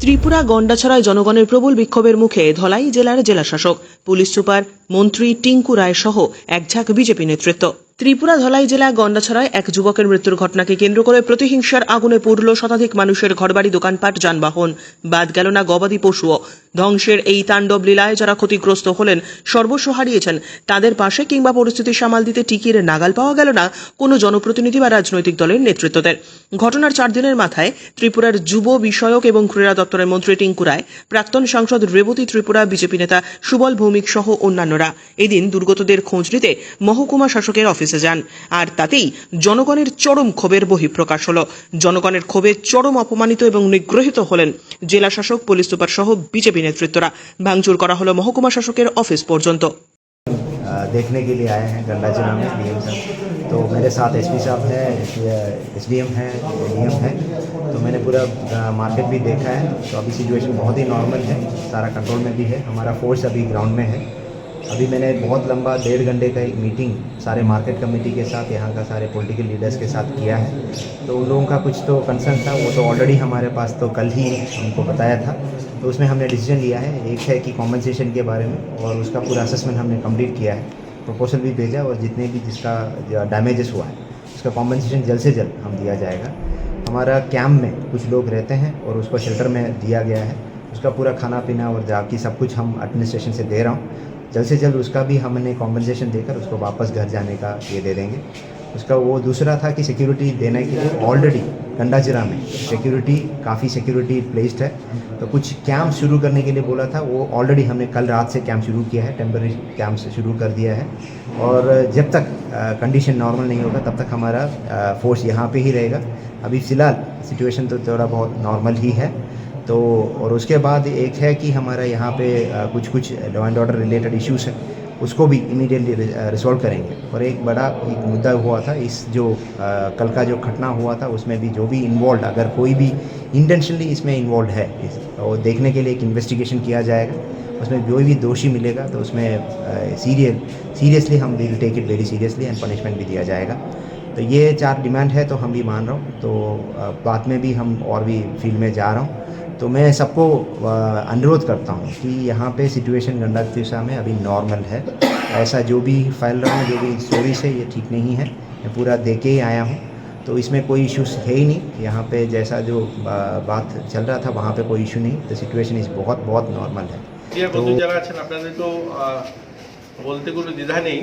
ত্রিপুরা গন্ডাছড়ায় জনগণের প্রবল বিক্ষোভের মুখে ধলাই জেলার জেলাশাসক। পুলিশ সুপার মন্ত্রী টিঙ্কু রায় সহ একঝাঁক বিজেপি নেতৃত্ব। ত্রিপুরা ধলাই জেলা গন্ডাছড়ায় এক যুবকের মৃত্যুর ঘটনাকে কেন্দ্র করে প্রতিহিংসার আগুনে পুড়ল শতাধিক মানুষের ঘরবাড়ি, দোকানপাট, যানবাহন। বাদ গেল না গবাদি পশুও। ধ্বংসের এই তাণ্ডব লীলায় যারা ক্ষতিগ্রস্ত হলেন, সর্বস্ব হারিয়েছেন। তাদের পাশে কিংবা পরিস্থিতি সামাল দিতে টিকির নাগাল পাওয়া গেল না কোনো জনপ্রতিনিধি বা রাজনৈতিক দলের নেতৃত্বদের। ঘটনার চার দিনের মাথায় ত্রিপুরার যুব বিষয়ক এবং ক্রীড়া দপ্তরের মন্ত্রী টিঙ্কু রায়, প্রাক্তন সাংসদ রেবতী ত্রিপুরা বিজেপি নেতা সুবল ভৌমিক সহ অন্যান্যরা। এদিন দুর্গতদের খোঁজ নিতে মহকুমা শাসকের অফিসে যান আর তাতেই জনগণের চরম ক্ষোভের বহিঃপ্রকাশ হল জনগণের ক্ষোভে চরম অপমানিত এবং নিগৃহীত হলেন জেলা শাসক পুলিশ সুপার সহ বিজেপি নেতৃত্বরা ভাঙচুর করা হলো মহকুমা শাসকের অফিস পর্যন্ত अ, देखने के लिए आए हैं गंगा जिला में डीएम साहब तो मेरे साथ एसपी साहब हैं एस डी एम हैं डीएम हैं तो मैंने पूरा अ, मार्केट भी देखा है तो अभी सिचुएशन बहुत ही नॉर्मल है सारा कंट्रोल में भी है हमारा फोर्स अभी ग्राउंड में है अभी मैंने बहुत लंबा डेढ़ घंटे का एक मीटिंग सारे मार्केट कमेटी के साथ, यहाँ का सारे पॉलिटिकल लीडर्स के साथ किया है। तो उन लोगों का कुछ तो कंसर्न था, वो तो ऑलरेडी हमारे पास तो कल ही हमको बताया था। तो उसमें हमने डिसीज़न लिया है, एक है कि कॉम्पनसेशन के बारे में और उसका पूरा असेसमेंट हमने कंप्लीट किया है। प्रपोजल भी भेजा और जितने भी जिसका डैमेजेस हुआ है, उसका कॉम्पनसेशन जल्द से जल्द हम दिया जाएगा। हमारा कैम्प में कुछ लोग रहते हैं और उसको शेल्टर में दिया गया है। उसका पूरा खाना पीना और जाकी सब कुछ हम एडमिनिस्ट्रेशन से दे रहा हूँ। जल्द से जल्द उसका भी हमने कॉम्पनसेशन देकर उसको वापस घर जाने का ये दे देंगे। उसका वो दूसरा था कि सिक्योरिटी देने के लिए ऑलरेडी कंडाजिरा में सिक्योरिटी काफ़ी सिक्योरिटी प्लेस्ड है। तो कुछ कैंप शुरू करने के लिए बोला था, वो ऑलरेडी हमने कल रात से कैंप शुरू किया है टेम्पररी कैंप शुरू कर दिया है। और जब तक कंडीशन नॉर्मल नहीं होगा, तब तक हमारा फोर्स यहाँ पे ही रहेगा। अभी फ़िलहाल सिचुएशन तो थोड़ा बहुत नॉर्मल ही है। तो और उसके बाद एक है कि हमारा यहाँ पे कुछ कुछ law and order related issues हैं, उसको भी इमीडिएटली रिजॉल्व करेंगे। और एक बड़ा एक मुद्दा हुआ था, इस जो कल का जो घटना हुआ था, उसमें भी जो भी इन्वॉल्व अगर कोई भी इंटेंशनली इसमें इन्वॉल्व है और देखने के लिए एक इन्वेस्टिगेशन किया जाएगा, उसमें जो भी दोषी मिलेगा तो उसमें सीरियस सीरियसली हम will take it very seriously and punishment भी दिया जाएगा। तो ये चार डिमांड है तो हम भी मान रहा हूँ तो बाद में भी हम और भी फ़ील्ड में जा रहा हूँ। तो मैं सबको अ, अनुरोध करता हूँ कि यहाँ पे सिचुएशन गंडक दिशा में अभी नॉर्मल है ऐसा जो भी फैल रहा है जो भी स्टोरीज है ये ठीक नहीं है मैं पूरा देख के ही आया हूँ तो इसमें कोई इश्यूज है ही नहीं यहाँ पे जैसा जो बा- बात चल रहा था वहाँ पे कोई इशू नहीं तो सिचुएशन इज़ बहुत बहुत नॉर्मल है মিডিয়া বন্ধু যারা আছেন আপনাদের তো আহ, বলতে কোনো দ্বিধা নেই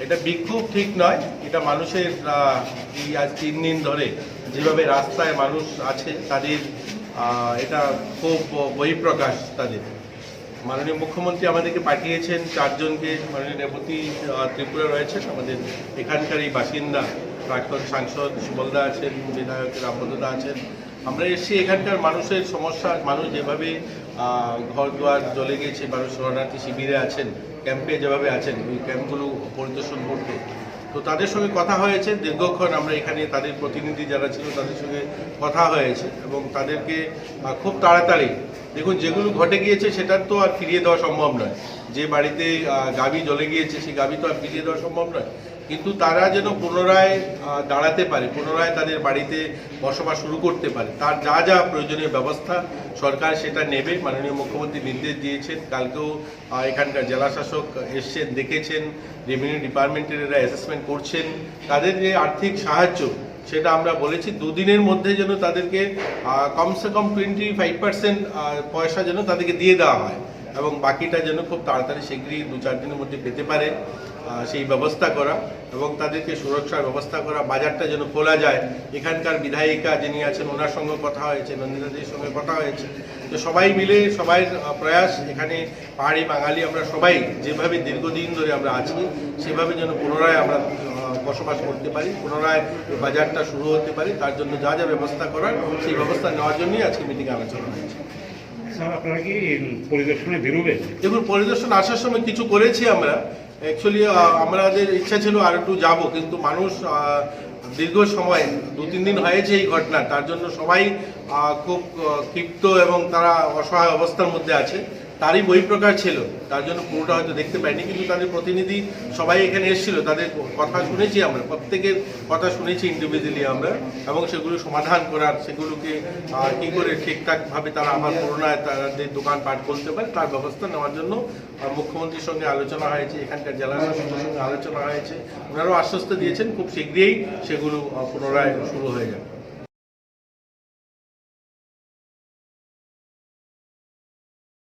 এটা বিক্ষোভ ঠিক নয় এটা মানুষের আহ, এই আজ তিন দিন ধরে যেভাবে রাস্তায় মানুষ আছে তাদের আহ, এটা খুব বহিঃপ্রকাশ তাদের। মাননীয় মুখ্যমন্ত্রী আমাদেরকে পাঠিয়েছেন, চারজনকে মাননীয় রেবতী ত্রিপুরা রয়েছেন, আমাদের এখানকার এই বাসিন্দা, প্রাক্তন সাংসদ সুবলদা আছেন, বিধায়ক রামপদদা আছেন। আমরা এসেছি এখানকার মানুষের সমস্যা, মানুষ যেভাবে ঘর দুয়ার জ্বলে গেছে, মানুষ শরণার্থী শিবিরে আছেন, ক্যাম্পে যেভাবে আছেন, ওই ক্যাম্পগুলো পরিদর্শন করতে তো তাদের সঙ্গে কথা হয়েছে। দীর্ঘক্ষণ আমরা এখানে তাদের প্রতিনিধি যারা ছিল তাদের সঙ্গে কথা হয়েছে এবং তাদেরকে খুব তাড়াতাড়ি, দেখুন যেগুলো ঘটে গিয়েছে সেটার তো আর ফিরিয়ে দেওয়া সম্ভব নয়। যে বাড়িতে গাবি জ্বলে গিয়েছে সেই গাবি তো আর ফিরিয়ে দেওয়া সম্ভব নয়। কিন্তু তারা যেন পুনরায় দাঁড়াতে পারে, পুনরায় তাদের বাড়িতে বসবাস শুরু করতে পারে। তার যা যা প্রয়োজনীয় ব্যবস্থা সরকার সেটা নেবে। মাননীয় মুখ্যমন্ত্রী নির্দেশ দিয়েছেন। কালকেও এখানকার জেলাশাসক এসছেন, দেখেছেন, রেভিনিউ ডিপার্টমেন্টের এরা অ্যাসেসমেন্ট করছেন। তাদের যে আর্থিক সাহায্য, সেটা আমরা বলেছি, দুদিনের মধ্যে যেন তাদেরকে কমসে কম টোয়েন্টি ফাইভ পার্সেন্ট পয়সা যেন তাদেরকে দিয়ে দেওয়া হয়। এবং বাকিটা যেন খুব তাড়াতাড়ি, শীঘ্রই দু চার দিনের মধ্যে পেতে পারে। সেই ব্যবস্থা করা এবং তাদেরকে সুরক্ষার ব্যবস্থা করা বাজারটা যেন খোলা যায়। এখানকার বিধায়িকা যিনি আছেন ওনার সঙ্গে কথা হয়েছে নন্দিতাদির সঙ্গে কথা হয়েছে। তো সবাই মিলে সবাই প্রয়াস এখানে পাহাড়ি বাঙালি আমরা সবাই যেভাবে দীর্ঘদিন ধরে আমরা আছি সেভাবে যেন পুনরায় আমরা বসবাস করতে পারি পুনরায় বাজারটা শুরু হতে পারি তার জন্য যা যা ব্যবস্থা করার সেই ব্যবস্থা নেওয়ার জন্যই আজকে মিটিং আলোচনা হয়েছে। আপনারা কি পরিদর্শনে বেরোবেন? দেখুন পরিদর্শন আসার সময় কিছু করেছি আমরা অ্যাকচুয়ালি আমাদের ইচ্ছা ছিল আর একটু যাব, কিন্তু মানুষ দীর্ঘ সময়, দু তিন দিন হয়েছে এই ঘটনা, তার জন্য সবাই খুব ক্ষিপ্ত এবং তারা অসহায় অবস্থার মধ্যে আছে। তারই বহিঃপ্রকাশ ছিল। তার জন্য পুরোটা হয়তো দেখতে পাইনি, কিন্তু তাদের প্রতিনিধি সবাই এখানে এসেছিল। তাদের কথা শুনেছি আমরা, প্রত্যেকের কথা শুনেছি ইন্ডিভিজুয়ালি আমরা, এবং সেগুলো সমাধান করার, সেগুলোকে কি করে ঠিকঠাকভাবে তারা আবার পুনরায় তাদের দোকান পাট করতে পারে, তার ব্যবস্থা নেওয়ার জন্য মুখ্যমন্ত্রীর সঙ্গে আলোচনা হয়েছে, এখানকার জেলা সঙ্গে আলোচনা হয়েছে। ওনারাও আশ্বস্ত দিয়েছেন, খুব শীঘ্রই সেগুলো পুনরায় শুরু হয়ে যাবে।